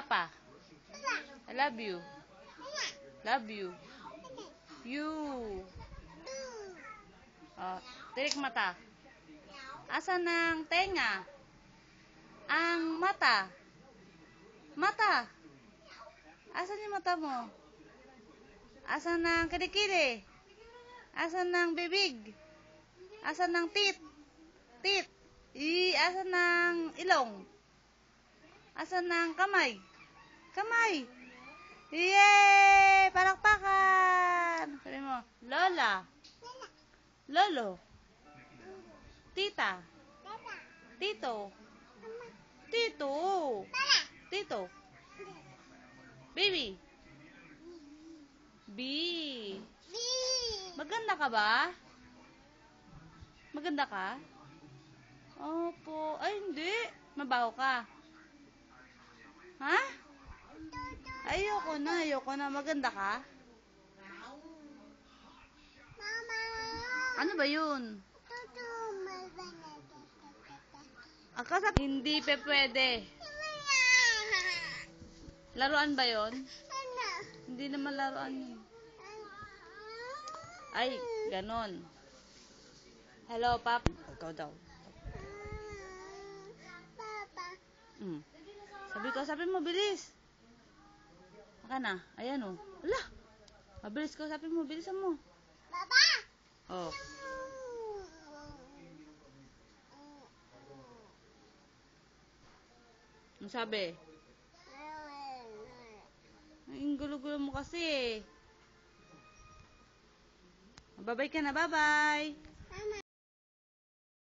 Papa. I love you. Love you. You. Oh, tirik mata. Asan ang tenga? Ang mata. Mata. Asan yung mata mo? Asan ang kilikili? Asan ang bibig? Asan ang tit? Tit. I, asan ang ilong? Asan ang kamay? Kamay. Yay! Palakpakan! Sabi mo, Lola. Lolo. Tita. Tito. Tito. Tito. Baby. B. Maganda ka ba? Maganda ka? Opo. Ay, hindi. Mabaho ka. Ayoko na, ayoko na. Maganda ka? Ano ba yun? Akasa hindi pe pwede. Laruan ba yon? Hindi naman laruan yun. Ay, ganon. Hello, Pap. Ikaw daw. Mm. Sabi ko, sabi mo, bilis. Aka na. Ayan, oh. Ala. Mabilis ko, sabi mo, bilisan mo. Oh. Ano sabi? Ang gulo-gulo mo kasi. Babay ka na, bye-bye. Mama.